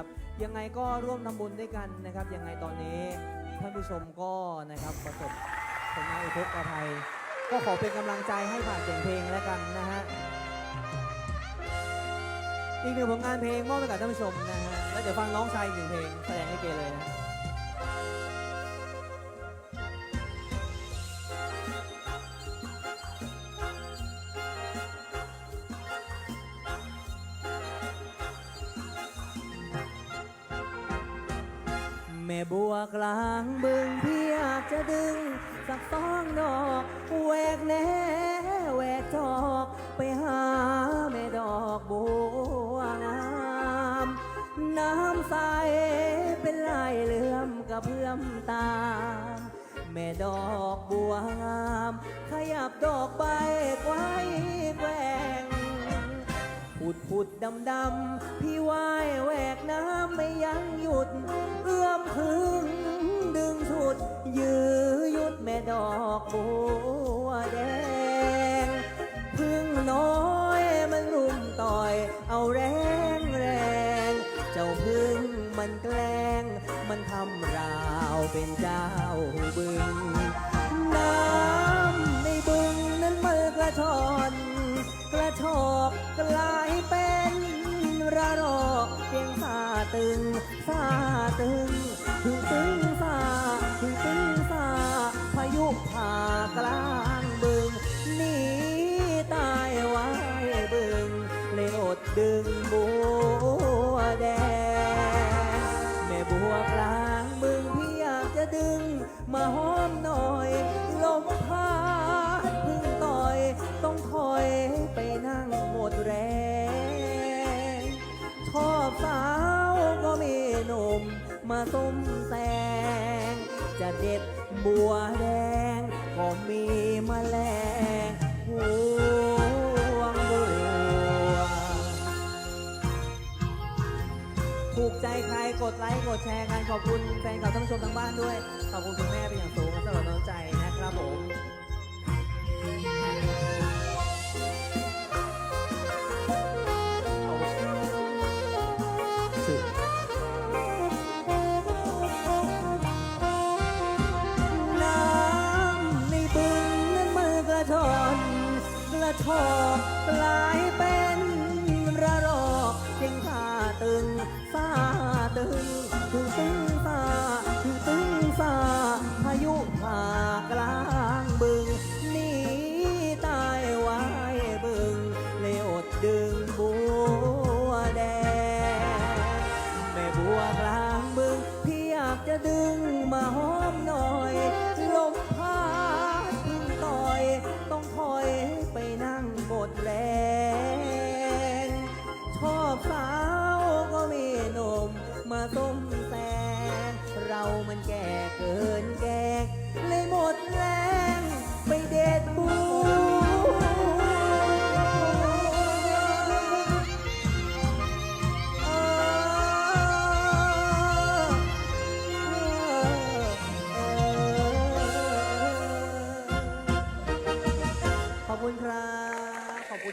นะครับ ยังไงก็ร่วมทำบุญด้วยกันนะครับ ยังไงตอนนี้ท่านผู้ชมก็นะครับประสบผลงานอุทกภัย ก็ขอเป็นกำลังใจให้ผ่านเสียงเพลงแล้วกันนะฮะอีกหนึ่งผลงานเพลงมอบให้กับท่านผู้ชมนะฮะแล้วเดี๋ยวฟังน้องชายอีกหนึ่งเพลงแสดงให้เกเลยนะ แม่บัวกลางบึงพี่อยากจะดึง สักสองดอกแหวกแหน่แหวกจอก ไปหาแม่ดอกบัวงามน้ำใสเป็นลายเหลื่อมกับเพื่อมตามแม่ดอกบัวงาม ขยับดอกใบไว้แกว่งผุดผุดดำดำพี่ว่ายแหวกน้ำไม่ยั้งหยุด อกบัวแดง พึ่งน้อยมันรุมต่อย เอาแรงแรง เจ้าพึ่งมันแกล้ง มันทำราวเป็นเจ้าบึง น้ำในบึงนั้นมือกระชอน กระชอกกลายเป็นระรอกเพียงซาตึงซาตึงถึงตึงากลางบึงหนีตายไว้บึงเลยอดดึงบัวแดงแม่บัวกลางบึงพี่อยากจะดึง มาหอมหน่อยลมพัดพึ่งต่อย ต้องถอยไปนั่งหมดแรงชอบสาวก็มีหนุ่มมาส้มแซงจะเด็ดบัวแดง ก็มีแมลงห่วงบัวถูกใจใครกดไลค์กดแชร์กันขอบคุณแฟนคลับท่านผู้ชมทางบ้านด้วย ขอบคุณคุณแม่เป็นอย่างสูงสำหรับน้ำใจนะครับผม ชอกกลายเป็นระรอกเจียงซาตึงซาตึงถึงตึงซาถึงตึงซาพายุผ่ากลางบึงหนีตายไว้บึงเลยอดดึงบัวแดงแม่บัวกลางบึงพี่อยากจะดึงมาหอมหน่อ